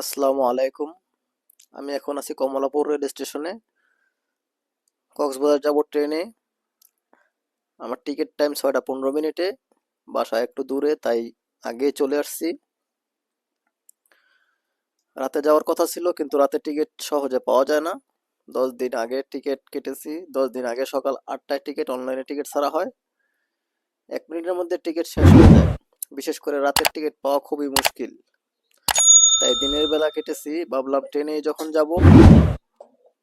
আসসালামু আলাইকুম। আমি এখন আছি কমলাপুর রেল স্টেশনে কক্সবাজার যাব ট্রেনে। আমার টিকিট টাইম ছয়টা পনেরো মিনিটে বাসা একটু দূরে, তাই আগে চলে আসছি। রাতে যাওয়ার কথা ছিল, কিন্তু রাতে টিকিট সহজে পাওয়া যায় না। দশ দিন আগে টিকিট কেটেছি। দশ দিন আগে সকাল আটটায় টিকিট অনলাইনে টিকিট ছাড়া হয়। এক মিনিটের মধ্যে টিকিট শেষ হয়ে যায়। বিশেষ করে রাতের টিকিট পাওয়া খুবই মুশকিল। তাই দিনের বেলা কেটেছি, ভাবলাম ট্রেনে যখন যাব,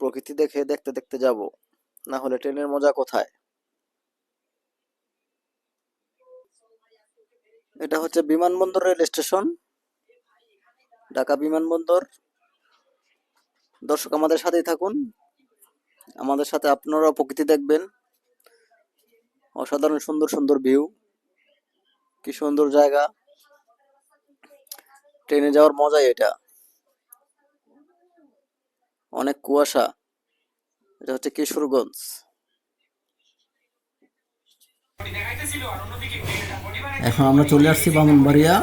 প্রকৃতি দেখে দেখতে দেখতে যাব। না হলে ট্রেনের মজা কোথায়? এটা হচ্ছে বিমানবন্দর রেল স্টেশন, ঢাকা বিমানবন্দর। দর্শক আমাদের সাথেই থাকুন। আমাদের সাথে আপনারাও প্রকৃতি দেখবেন। অসাধারণ সুন্দর সুন্দর ভিউ। কি সুন্দর জায়গা। ট্রেনে যাওয়ার মজাই এটা। অনেক কুয়াশা। এটা হচ্ছে কিশোরগঞ্জ। এখন আমরা চলে আসছি বামনবাড়িয়া।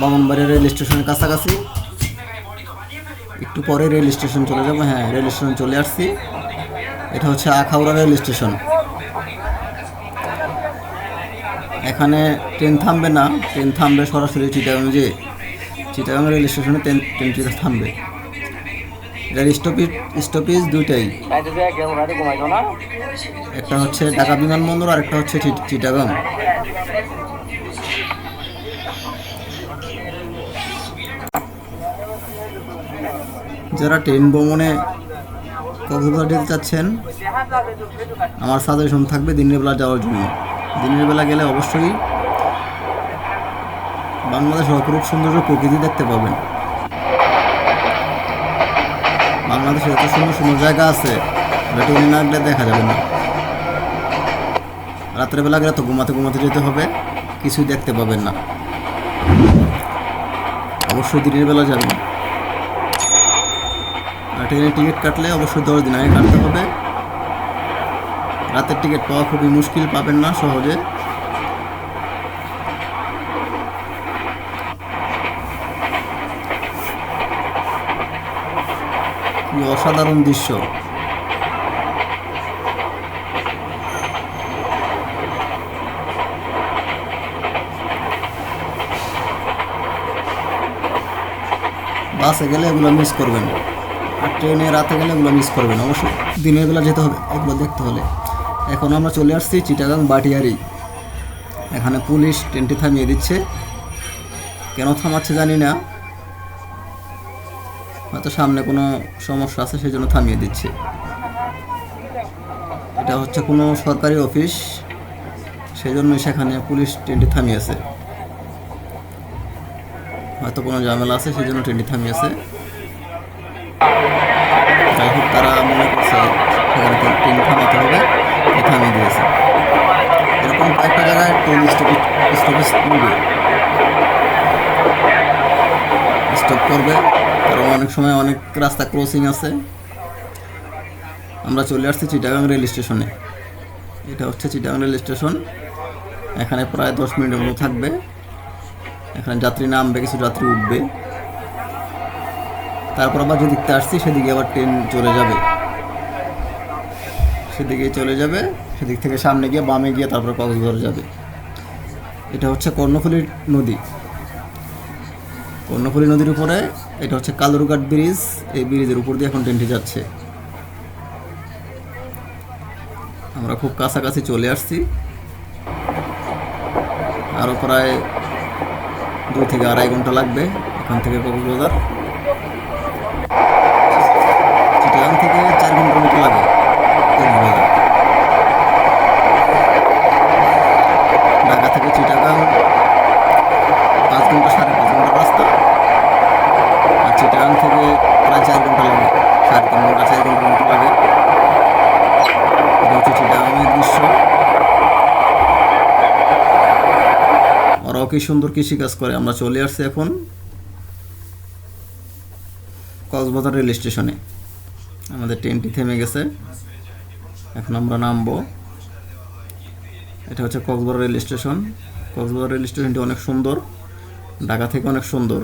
বামনবাড়িয়া রেল স্টেশনের কাছাকাছি। একটু পরে রেল স্টেশন চলে যাব। হ্যাঁ রেল স্টেশন চলে আসছি। এটা হচ্ছে আখাউড়া রেল স্টেশন। এখানে ট্রেন থামবে না, ট্রেন থামবে সরাসরি চিটাগাং যে চিটাগাং রেল স্টেশনে ট্রেন, ট্রেনটি থামবে। এটার স্টপেজ স্টপেজ দুইটাই। একটা হচ্ছে ঢাকা বিমানবন্দর আর একটা হচ্ছে চিটাগাং। যারা ট্রেন ভ্রমণে কক্সবাজার যেতে চাচ্ছেন, আমার সাজেশন থাকবে দিনের বেলা যাওয়ার জন্য। দিনের বেলা গেলে অবশ্যই বাংলাদেশের অপরূপ সৌন্দর্য প্রকৃতি দেখতে পাবেন। বাংলাদেশে এত সুন্দর সুন্দর জায়গা আছে যেটা ট্রেনে না গেলে দেখা যাবে না। রাত্রের বেলা গেলে তো ঘুমাতে ঘুমাতে যেতে হবে, কিছুই দেখতে পাবেন না। অবশ্যই দিনের বেলা যাবেন। ট্রেনের টিকিট কাটলে অবশ্যই দশ দিন আগে কাটতে হবে। রাতের টিকিট পাওয়া খুবই মুশকিল পাবেন না সহজে। অসাধারণ দৃশ্য। বাসে গেলে এগুলো মিস করবেন। আর ট্রেনে রাতে গেলে এগুলো মিস করবেন। অবশ্যই দিনের বেলা যেতে হবে, এগুলো দেখতে হলে। এখন আমরা চলে আসছি চিটাগাং বাটিয়ারি। এখানে পুলিশ ট্রেনটি থামিয়ে দিচ্ছে। কেন থামাচ্ছে জানি না। হয়তো সামনে কোনো সমস্যা আছে সেই জন্য থামিয়ে দিচ্ছে। এটা হচ্ছে কোনো সরকারি অফিস সেই জন্য সেখানে পুলিশ ট্রেনটি থামিয়েছে। হয়তো কোনো ঝামেলা আছে সেই জন্য ট্রেনটি থামিয়েছে। যাই হোক, তারা মনে করছে সেখানে ট্রেন থামাতে হবে। এরকম কয়েকটা জায়গায় ট্রেন স্টপেজ স্টপেজ নেবে। স্টপ করবে। কারণ অনেক সময় অনেক রাস্তা ক্রসিং আছে। আমরা চলে আসছি চিটাগাং রেল স্টেশনে এটা হচ্ছে চিটাগাং রেল স্টেশন এখানে প্রায় দশ মিনিটের মতো থাকবে। এখানে যাত্রী নামবে, কিছু যাত্রী উঠবে। তারপর আবার যেদিকতে আসছি, সেদিকে আবার ট্রেন চলে যাবে। সেদিকে চলে যাবে। সেদিক থেকে সামনে গিয়ে বামে গিয়ে তারপর কক্সবাজার যাবে। এটা হচ্ছে কর্ণফুলী নদী। কর্ণফুলী নদীর উপরে এটা হচ্ছে কালুরঘাট ব্রিজ। এই ব্রিজের উপর দিয়ে এখন ট্রেনটি যাচ্ছে। আমরা খুব কাছাকাছি চলে আসছি। আরও প্রায় দুই থেকে আড়াই ঘণ্টা লাগবে এখান থেকে কক্সবাজার চিটাগাং থেকে চার ঘণ্টার মতো লাগে কক্সবাজার ঢাকা থেকে চিটাগাং পাঁচ ঘণ্টা সাড়ে পাঁচ ঘণ্টার রাস্তা আর চিটাগাং থেকে প্রায় চার ঘণ্টা লাগে সাড়ে তিন ঘণ্টা চার ঘণ্টার মতো লাগে এটা হচ্ছে চিটাগাংয়ের দৃশ্য ওরাও কি সুন্দর কৃষিকাজ করে? আমরা চলে আসছি এখন কক্সবাজার রেল স্টেশনে। আমাদের ট্রেনটি থেমে গেছে। এখন আমরা নামবো। এটা হচ্ছে Cox's Bazar rail station. Cox's Bazar rail স্টেশনটি অনেক সুন্দর। ঢাকা থেকে অনেক সুন্দর।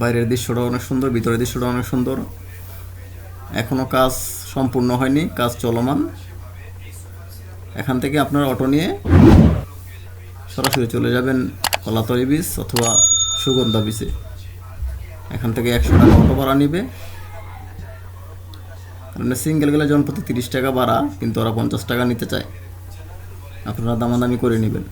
বাইরের দৃশ্যটা অনেক সুন্দর, ভিতরের দৃশ্যটা অনেক সুন্দর। এখনও কাজ সম্পূর্ণ হয়নি, কাজ চলমান। এখান থেকে আপনার অটো নিয়ে সরাসরি চলে যাবেন কলাতলি বীজ অথবা সুগন্ধা বীজে এখান থেকে একশো টাকা অটো ভাড়া নিবে। কারণ সিঙ্গেল গেলে জনপ্রতি তিরিশ টাকা ভাড়া, কিন্তু ওরা পঞ্চাশ টাকা নিতে চায়। আপনারা দামাদামি করে নেবেন।